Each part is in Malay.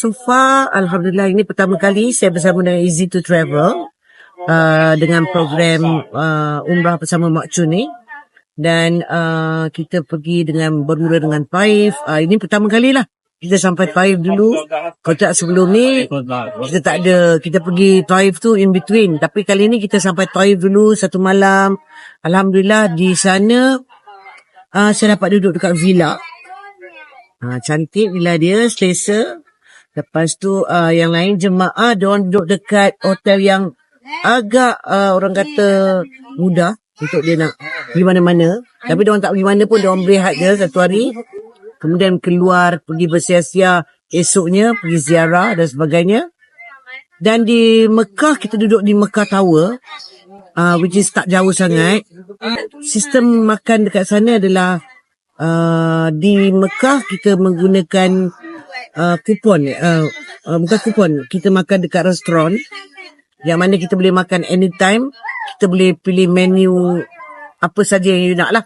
so far alhamdulillah ini pertama kali saya bersama dengan Easy to Travel uh, dengan program uh, umrah bersama Mak Chun ni dan uh, kita pergi dengan bermula dengan Taif. Uh, ini pertama kali lah kita sampai Taif dulu. Kalau tak sebelum ni kita tak ada kita pergi Taif tu in between. Tapi kali ni kita sampai Taif dulu satu malam. Alhamdulillah di sana uh, saya dapat duduk dekat villa. Ha, cantik villa dia, selesa. Lepas tu uh, yang lain jemaah dia orang duduk dekat hotel yang agak uh, orang kata mudah untuk dia nak pergi mana-mana. Tapi dia orang tak pergi mana pun dia orang berehat je satu hari. Kemudian keluar pergi bersia-sia esoknya pergi ziarah dan sebagainya. Dan di Mekah kita duduk di Mekah Tower uh, which is tak jauh sangat. Sistem makan dekat sana adalah uh, di Mekah kita menggunakan uh, kupon uh, uh, bukan kupon. Kita makan dekat restoran yang mana kita boleh makan anytime. Kita boleh pilih menu apa saja yang you nak lah.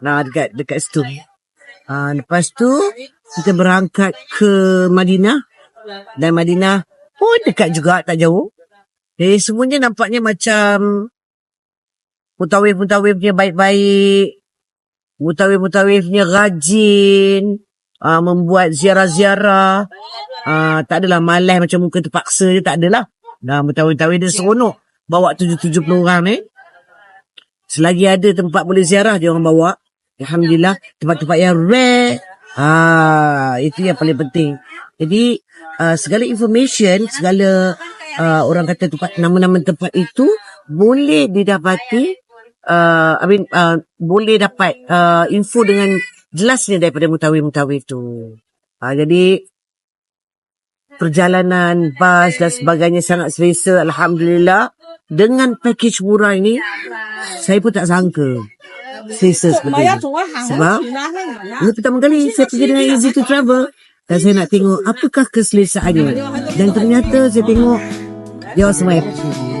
Nah dekat dekat situ. Uh, lepas tu kita berangkat ke Madinah. Dan Madinah pun dekat juga tak jauh. Jadi semuanya nampaknya macam mutawif-mutawif punya baik-baik. Mutawif-mutawifnya rajin uh, membuat ziarah-ziarah. Uh, tak adalah malas macam muka terpaksa je tak adalah. Dah mutawif-mutawif dia seronok bawa 7-70 orang ni. Selagi ada tempat boleh ziarah dia orang bawa. Alhamdulillah tempat-tempat yang rare. Ah itu yang paling penting. Jadi uh, segala information segala uh, orang kata tempat nama-nama tempat itu boleh didapati uh, I mean uh, boleh dapat uh, info dengan jelasnya daripada mutawif-mutawif tu. Uh, jadi perjalanan bas dan sebagainya sangat selesa alhamdulillah dengan package murah ini saya pun tak sangka selesa seperti ini. Sebab ini pertama kali saya pergi dengan Easy to Travel dan saya nak tengok apakah keselesaannya. Dan ternyata saya tengok dia semua happy.